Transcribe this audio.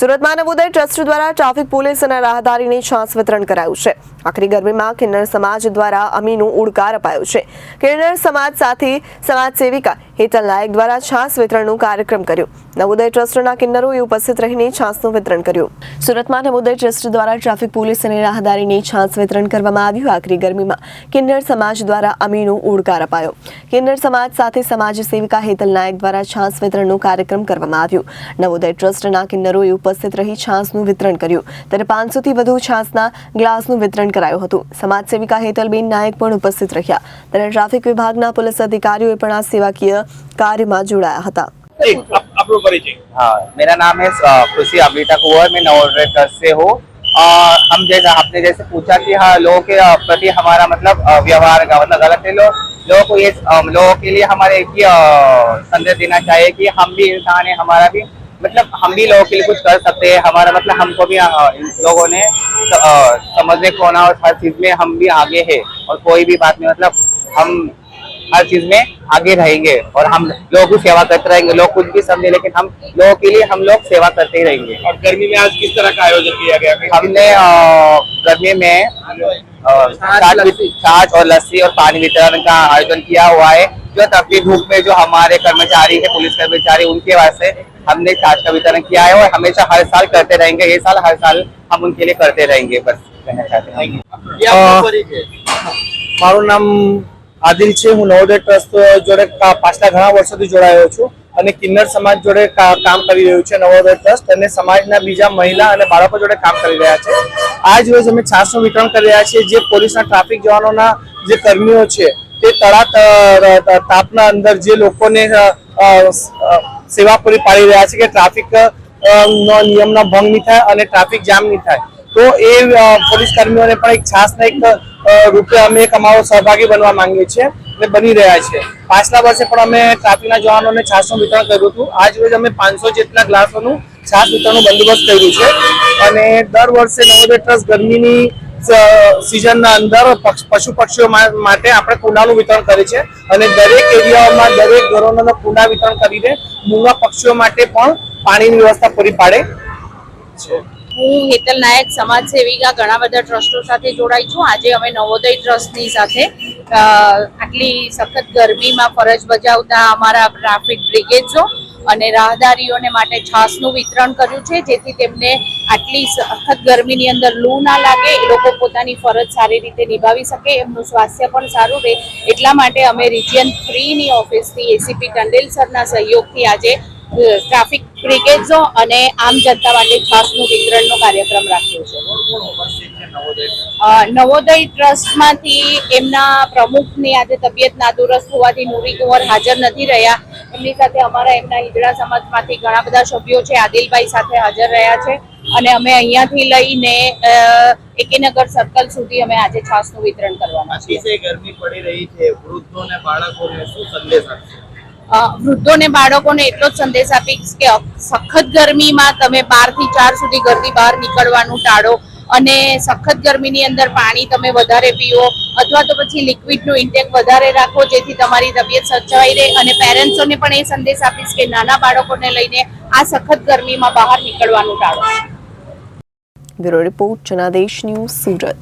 સુરતમાં નવોદય ટ્રસ્ટ દ્વારા traffic police અને રાહદારીને છાસ વિતરણ કરાયું છે. આખરી ગરમીમાં કિન્નર સમાજ દ્વારા અમીનું ઉડકાર અપાયો છે. કિન્નર સમાજ સાથે સમાજ સેવિકા હેતલ નાયક દ્વારા છાસ વિતરણનું કાર્યક્રમ કર્યો. નવોદય ટ્રસ્ટના કિન્નરોએ ઉપસ્થિત રહીને છાસનું વિતરણ કર્યું. સુરતમાં નવોદય ટ્રસ્ટ દ્વારા ટ્રાફિક પોલીસ અને રાહદારીને છાસ વિતરણ કરવામાં આવ્યું આખરી ગરમીમાં. કિન્નર સમાજ દ્વારા અમીનો ઉડકાર અપાયો. કિન્નર સમાજ સાથે સમાજ સેવિકા હેતલ નાયક દ્વારા છાસ વિતરણનું કાર્યક્રમ કરવામાં આવ્યું. નવોદય ટ્રસ્ટના કિન્નરોએ ઉપસ્થિત રહી છાસનું વિતરણ કર્યું ત્યારે પાંચસોથી વધુ છાસના ગ્લાસનું વિતરણ કરાયું હતું સમાજ સેવિકા હેતલબેન નાયક પણ ઉપસ્થિત રહ્યા ત્યારે ટ્રાફિક વિભાગના પોલીસ અધિકારીઓએ પણ આ સેવાકીય કાર્યમાં જોડાયા હતા एक आप आप लोग परिचय हाँ मेरा नाम है अ, खुशी अमृता कुंवर मैं नवोदय ट्रस्ट से हूँ और हम जैसे आपने जैसे पूछा कि हाँ लोगों के अ, प्रति हमारा मतलब अ, व्यवहार का मतलब गलत है लोग लोगों को ये अ, लोगों के लिए हमारे एक ही अ, संदेश देना चाहिए कि हम भी इंसान है हमारा भी मतलब हम भी लोगों के लिए कुछ कर सकते हैं। हमारा मतलब हमको भी इन लोगों ने समझने को होना और हर चीज़ में हम भी आगे है और कोई भी बात में मतलब हम हर चीज़ में आगे रहेंगे और हम लोगों की सेवा करते रहेंगे। लोग कुछ भी समझे लेकिन हम लोगों के लिए हम लोग सेवा करते ही रहेंगे। और गर्मी में आज किस तरह का आयोजन किया गया? हमने गर्मी में छाछ और लस्सी और पानी वितरण का आयोजन किया हुआ है। जो तपती धूप में जो हमारे कर्मचारी है पुलिस कर्मचारी उनके वास्ते हमने छाछ का वितरण किया है और हमेशा हर साल करते रहेंगे ये साल हर साल हम उनके लिए करते रहेंगे बस कहना चाहते हैं ये आपका अ, परिचय મારું નામ આદિલ છે હું નવોદય ટ્રસ્ટ જોડે કા- પાછલા ઘણા વર્ષોથી જોડાયો છું અને કિન્નર સમાજ જોડે કા- કામ કરી રહ્યું છે નવોદય ટ્રસ્ટ અને સમાજના બીજા મહિલા અને બાળકો જોડે કામ કરી રહ્યા છે આજ રોજ અમે છાસનું વિતરણ કરી રહ્યા છીએ જે પોલીસના ટ્રાફિક જવાનોના જે કર્મીઓ છે તે તળા ત- ત- તાપના અંદર જે લોકોને અ, અ, અ, સેવા પૂરી પાડી રહ્યા છે કે ટ્રાફિક નો નિયમનો ભંગ નહીં થાય અને ટ્રાફિક જામ નહીં થાય. તો એ પોલીસ કર્મીઓને પણ એક છાસના એક રૂપે અમે એક અમારો સહભાગી બનવા માંગીએ છીએ અને બની રહ્યા છે. પાછલા વર્ષે પણ અમે ટ્રાફિકના જવાનોને છાસનું વિતરણ કર્યું હતું. આજ રોજ અમે પાંચસો જેટલા ગ્લાસોનું છાસ વિતરણનું બંદોબસ્ત કર્યું છે. અને દર વર્ષે નવોદય ટ્રસ્ટ ગરમીની સિઝનના અંદર પશુ પક્ષીઓ માટે આપણે કુંડાનું વિતરણ કરે છે અને દરેક એરિયાઓમાં દરેક ઘરોના કુંડા વિતરણ કરીને મૂંગા પક્ષીઓ માટે પણ પાણીની વ્યવસ્થા પૂરી પાડે છે. હું હેતલ નાયક સમાજ સેવિકા ઘણા બધા ટ્રસ્ટો સાથે જોડાઈ છું. આજે અમે નવોદય ટ્રસ્ટની સાથે આટલી સખત ગરમીમાં ફરજ બજાવતા અમારા ટ્રાફિક બ્રિગેડ્સો અને રાહદારીઓને માટે છાસનું વિતરણ કર્યું છે, જેથી તેમને આટલી સખત ગરમીની અંદર લૂ ના લાગે, એ લોકો પોતાની ફરજ સારી રીતે નિભાવી શકે, એમનું સ્વાસ્થ્ય પણ સારું રહે. એટલા માટે અમે રિજિયન થ્રીની ઓફિસથી એસીપી ટંડેલ સરના સહયોગથી આજે ટ્રાફિક બ્રિગેડ્સો અને આમ જનતા માટે છાસનું વિતરણનો કાર્યક્રમ રાખ્યો છે. નવોદય ટ્રસ્ટમાંથી એમના પ્રમુખની આજે તબિયત નાદુરસ્ત હોવાથી નુરી કુંવર હાજર નથી રહ્યા. એમની સાથે અમારા એમના હિજડા સમાજમાંથી ઘણા બધા સભ્યો છે આદિલભાઈ સાથે હાજર રહ્યા છે. અને અમે અહીંયાથી લઈને એકેનગર સર્કલ સુધી અમે આજે છાસનું વિતરણ કરવાના છીએ. ગરમી પડી રહી છે. વૃદ્ધો અને બાળકોને શું સંદેશ આપશે? વૃદ્ધોને બાળકોને એટલો જ સંદેશ આપીશ કે સખત ગરમીમાં તમે બારથી ચાર સુધી ઘરની બહાર નીકળવાનું ટાળો અને સખત ગરમીની અંદર પાણી તમે વધારે પીવો અથવા તો પછી લિક્વિડનું ઇન્ટેક વધારે રાખો જેથી તમારી તબિયત સચવાઈ રહે અને પેરેન્ટ્સોને પણ એ સંદેશ આપીશ કે નાના બાળકોને લઈને આ સખત ગરમીમાં બહાર નીકળવાનું ટાળો. Bureau report Janadesh news Surat.